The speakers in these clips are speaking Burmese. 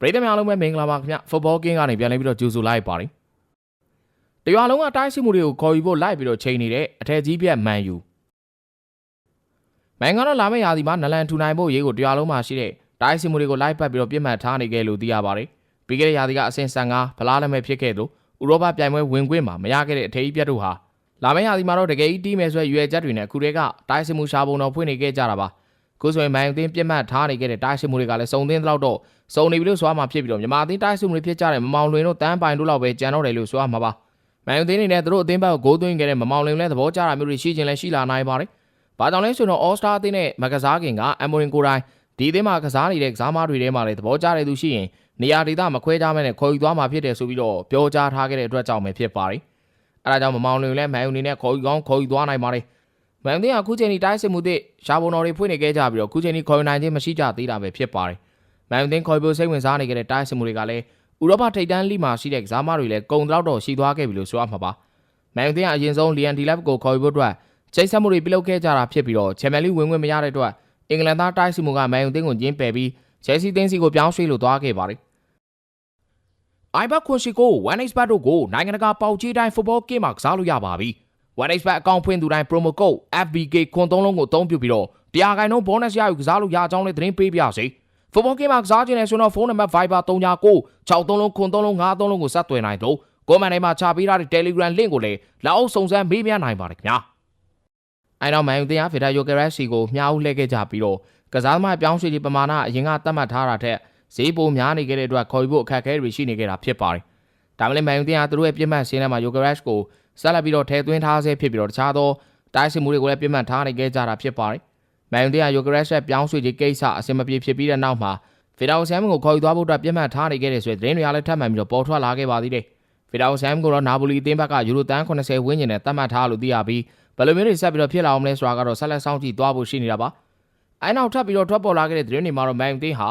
ပရိသတ်များအားလုံးပဲမင်္ဂလာပါခင်ဗျဖုတ်ဘောကင်းကနေပြန်လည်ပြီးတော့ကြိုဆိုလိုက်ပါရင်တရွာလုံးကတိုင်းစစ်မှုတွေကိုခေါ်ယူဖို့လိုက်ပြီးတော့ချိန်နေတဲ့အထက်ကြီးပြတ်မန်ယူမန်ကတော့လာမယ့်ရာသီမှာနလန်ထူနိုင်ဖို့ရေးကိုတရွာလုံးမှာရှိတဲ့တိုင်းစစ်မှုတွေကိုလိုက်ပတ်ပြီးတော့ပြစ်မှတ်ထားနေခဲ့လို့သိရပါတယ်ပြီးခဲ့တဲ့ရာသီကအဆင့်15ဖလားလက်မဲ့ဖြစ်ခဲ့လို့ဥရောပပြိုင်ပွဲဝင်ခွင့်မှာမရခဲ့တဲ့အထက်ကြီးပြတ်တို့ဟာလာမယ့်ရာသီမှာတော့တကယ်ကြီးတီးမယ်ဆိုရရွယ်ချက်တွေနဲ့အခုတည်းကတိုင်းစစ်မှုရှာပုံတော်ဖွင့်နေခဲ့ကြတာပါ ခုဆိုရင်မန်ယူတင်းပြစ်မှတ်ထားနေခဲ့တဲ့တိုင်းစစ်မှုတွေကလည်းစုံသင်းတော့တော့စုံနေပြီလို့ဆိုရမှာဖြစ်ပြီးတော့မြန်မာအသင်းတိုင်းစစ်မှုတွေဖြစ်ကြတဲ့မမောင်လွင်တို့တန်းပိုင်တို့လောက်ပဲကြံတော့တယ်လို့ဆိုရမှာပါမန်ယူတင်းနေနဲ့သူတို့အသင်းဘက်ကိုဂိုးသွင်းခဲ့တဲ့မမောင်လွင်လည်းသဘောကျတာမျိုးတွေရှိခြင်းလည်းရှိလာနိုင်ပါတယ်။ဘာကြောင့်လဲဆိုတော့ All Star အသင်းနဲ့မကစားခင်ကအမိုရင်ကိုတိုင်းဒီအသင်းမှာကစားနေတဲ့ကစားမတွေထဲမှာလည်းသဘောကျတဲ့သူရှိရင်နေရာဒေသမခွဲခြားမဲ့နဲ့ခေါ်ယူသွားမှာဖြစ်တယ်ဆိုပြီးတော့ပြောကြားထားခဲ့တဲ့အတွက်ကြောင့်ပဲဖြစ်ပါတယ်။အဲဒါကြောင့်မမောင်လွင်လည်းမန်ယူနေနဲ့ခေါ်ယူကောင်းခေါ်ယူသွားနိုင်ပါတယ်။ မန်ယူတင်းကအခုချိန်ဒီတိုင်းစစ်မှုသစ်ရှားပုံတော်တွေဖွင့်နေခဲ့ကြပြီးတော့အခုချိန်ဒီခေါ်ယူနိုင်ခြင်းမရှိကြသေးတာပဲဖြစ်ပါတယ်။မန်ယူတင်းခေါ်ယူဖို့စိတ်ဝင်စားနေခဲ့တဲ့တိုင်းစစ်မှုတွေကလည်းဥရောပထိပ်တန်းလိမှာရှိတဲ့ကစားမတွေလည်းကုံတော့တော့ရှိသွားခဲ့ပြီလို့ဆိုရမှာပါ။မန်ယူတင်းကအရင်ဆုံးလီယန်ဒီလက်ကိုခေါ်ယူဖို့အတွက်ချိတ်ဆက်မှုတွေပြုလုပ်ခဲ့ကြတာဖြစ်ပြီးတော့ချန်ပီယံလိဝင်ဝင်မရတဲ့အတွက်အင်္ဂလန်သားတိုင်းစစ်မှုကမန်ယူတင်းကိုညင်းပယ်ပြီးချယ်ဆီတင်းစီကိုပြောင်းရွှေ့လို့သွားခဲ့ပါတယ်။ iBet ခွန်ရှိကို 1xbet တို့ကိုနိုင်ငံတကာပေါက်ကြီးတိုင်း football game မှာကစားလို့ရပါပြီ။ 1xbet အကောင့်ဖွင့်သူတိုင်း promo code FBK ခွန်သုံးလုံးကိုအသုံးပြုပြီးတော့တရားခိုင်နှုန်း bonus ရယူကစားလို့ရကြောင်းလည်းသတင်းပေးပြစေ။ football game မှာကစားခြင်းနဲ့ဆိုတော့ဖုန်းနံပါတ် Viber 39 63လုံးခွန်သုံးလုံး53လုံးကိုဆက်သွယ်နိုင်တော့ကိုမန်တိုင်းမှာချပေးထားတဲ့ Telegram link ကိုလည်းလာအောင်စုံစမ်းမေးမြန်းနိုင်ပါတယ်ခင်ဗျာ။အဲတော့မန်ယူတရားဖီတာယိုကရက်စီကိုမြှားဦးလှည့်ခဲ့ကြပြီးတော့ကစားသမားပြောင်းရွှေ့ခြင်းပမာဏအရင်ကသတ်မှတ်ထားတာထက်ဈေးပိုများနေခဲ့တဲ့အတွက်ခေါ်ယူဖို့အခက်အခဲတွေရှိနေခဲ့တာဖြစ်ပါတယ်။ ဒါမှလည်းမန်ယူတင်ကသူတို့ရဲ့ပြစ်မှတ်ရှင်းထဲမှာ Yokeresh ကိုဆက်လက်ပြီးတော့ထည့်သွင်းထားဆဲဖြစ်ပြီးတော့တခြားသောတိုင်းစစ်မှုတွေကိုလည်းပြစ်မှတ်ထားနေခဲ့ကြတာဖြစ်ပါတယ်။မန်ယူတင်က Yokeresh ရဲ့ပြောင်းရွှေ့ခြင်းကိစ္စအဆင်မပြေဖြစ်ပြီးတဲ့နောက်မှာဖီတာဆမ်ကိုခေါ်ယူသွားဖို့အတွက်ပြစ်မှတ်ထားနေခဲ့တဲ့ဆိုတဲ့သတင်းတွေကလည်းထပ်မံပြီးတော့ပေါ်ထွက်လာခဲ့ပါသေးတယ်။ဖီတာဆမ်ကိုတော့နာပိုလီအသင်းဘက်ကယူရိုတန်း80ဝန်းကျင်နဲ့သတ်မှတ်ထားလို့သိရပြီးဘယ်လိုမျိုးတွေဆက်ပြီးတော့ဖြစ်လာအောင်လဲဆိုတာကတော့ဆက်လက်စောင့်ကြည့်သွားဖို့ရှိနေတာပါ။အဲနောက်ထပ်ပြီးတော့ထွက်ပေါ်လာခဲ့တဲ့သတင်းတွေမှာတော့မန်ယူတင်ဟာ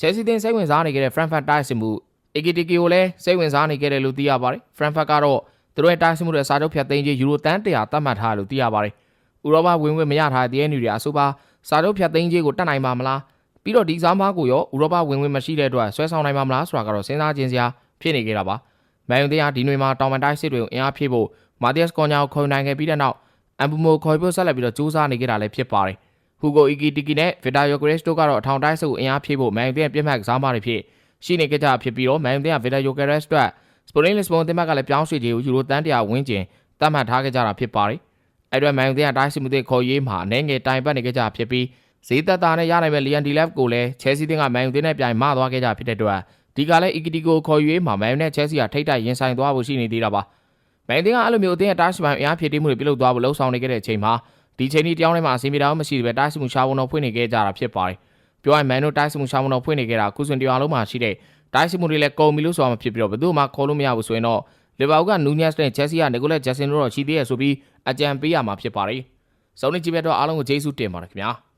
ချယ်ဆီတင်စိတ်ဝင်စားနေခဲ့တဲ့ Frankfurt တိုက်စစ်မှု AKTK ကိုလည်းစိတ်ဝင်စားနေခဲ့တယ်လို့သိရပါတယ်။ Frankfurt ကတော့သူတို့ရဲ့တိုက်စစ်မှုတွေစာချုပ်ဖြတ်သိမ်းခြင်းယူရိုတန်း100သတ်မှတ်ထားလို့သိရပါတယ်။ဥရောပဝင်ဝင်မရထားတဲ့ DNU တွေအဆိုပါစာချုပ်ဖြတ်သိမ်းခြင်းကိုတတ်နိုင်ပါမလား။ပြီးတော့ဒီစားမားကိုရောဥရောပဝင်ဝင်မရှိတဲ့အတွက်ဆွဲဆောင်နိုင်ပါမလားဆိုတာကတော့စဉ်းစားခြင်းစရာဖြစ်နေကြတာပါ။မန်ယူတင်ဟာဒီနေ့မှာတောင်ပန်တိုက်စစ်တွေကိုအင်အားဖြည့်ဖို့မာတီယက်စ်ကွန်ညာကိုခေါ်နိုင်ခဲ့ပြီးတဲ့နောက်အမ်ဘူမိုခေါ်ဖို့ဆက်လက်ပြီးတော့စူးစမ်းနေကြတာလည်းဖြစ်ပါတယ်။ဟူဂိုအီကီတီကီနဲ့ဗီတာယိုဂရက်စ်တို့ကတော့အထောင်တိုက်စစ်ကိုအင်အားဖြည့်ဖို့မန်ယူတင်ရဲ့ပြစ်မှတ်ကစားမတွေဖြစ် ရှိနေကြကြဖြစ်ပြီးတော့မန်ယူတင်ကဗီတာယိုဂရက်စ်အတွက်စပိုရင်းလစ်ဘွန်တင်မကလည်းပြောင်းရွှေ့ခြင်းကိုယူရိုတန်းတရာဝန်းကျင်သတ်မှတ်ထားခဲ့ကြတာဖြစ်ပါတယ်။အဲ့တော့မန်ယူတင်ကတိုက်စစ်မှုတွေခေါ်ရေးမှာအနေငယ်တိုင်ပတ်နေကြကြဖြစ်ပြီးဈေးသက်သာနဲ့ရနိုင်မဲ့လီယန်ဒီလက်ကိုလည်းချဲစီတင်ကမန်ယူတင်နဲ့ပြိုင်မသွားခဲ့ကြဖြစ်တဲ့အတွက်ဒီကလည်းအီကီတီကိုခေါ်ရွေးမှာမန်ယူနဲ့ချဲစီကထိတ်တိုက်ရင်ဆိုင်သွားဖို့ရှိနေသေးတာပါ။မန်ယူတင်ကအဲ့လိုမျိုးအသင်းရဲ့တိုက်စစ်ပိုင်းအင်အားဖြည့်တင်းမှုတွေပြုလုပ်သွားဖို့လှုံ့ဆော်နေခဲ့တဲ့အချိန်မှာဒီချိန်ဒီတယောက်နဲ့မှအစီအမီတောင်မရှိသေးပဲတိုက်စစ်မှုရှားဝန်တော်ဖွင့်နေခဲ့ကြတာဖြစ်ပါတယ်။ ပြောရရင်မန်နိုတိုက်စစ်မှုရှားဝန်တော်ဖွင့်နေခဲ့တာခုစွန်တရားလုံးမှာရှိတဲ့တိုက်စစ်မှုတွေလည်းကုန်ပြီလို့ဆိုမှဖြစ်ပြီးတော့ဘယ်သူမှခေါ်လို့မရဘူးဆိုရင်တော့လီဗာပူးကနူးညက်စ်နဲ့ဂျက်စီကနီကိုလက်ဂျက်ဆင်တို့တော့ရှိသေးရဆိုပြီးအကြံပေးရမှာဖြစ်ပါတယ်။စုံနေကြည့်ပြတော့အားလုံးကိုကျေးဇူးတင်ပါတယ်ခင်ဗျာ။